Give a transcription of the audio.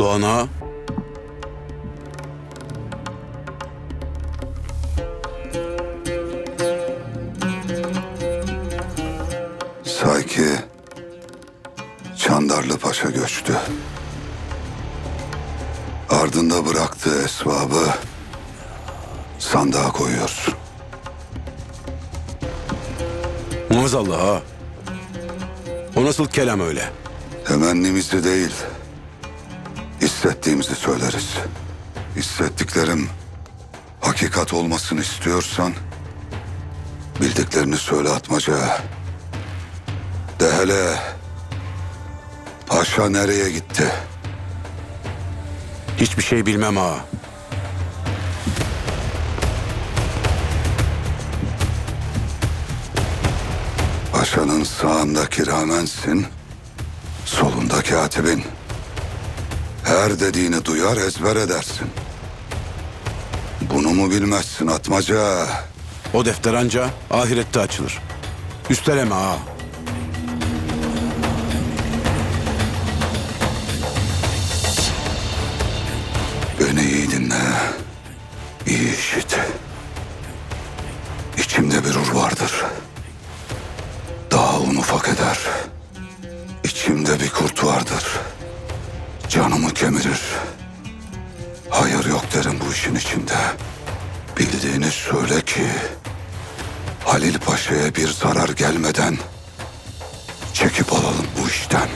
Doğan ağa, Sanki Çandarlı Paşa göçtü. Ardında bıraktığı esvabı sandığa koyuyorsun. maazallah ağa. O nasıl kelam öyle? Temennimizi değil, hissettiğimizi söyleriz. Hissettiklerim hakikat olmasını istiyorsan bildiklerini söyle atmaca. De hele paşa nereye gitti? Hiçbir şey bilmem ağa. Paşanın sağındaki ramensin, solunda katibin. Her dediğini duyar ezber edersin. Bunu mu bilmezsin atmaca? O defter anca ahirette açılır. Üsteleme ağa. Beni iyi dinle. İyi işit. İçimde bir ur vardır. Daha un ufak eder. İçimde bir kurt vardır. Canımı kemirir. Hayır yok derim bu işin içinde. Bildiğini söyle ki... Halil Paşa'ya bir zarar gelmeden... ...çekip alalım bu işten.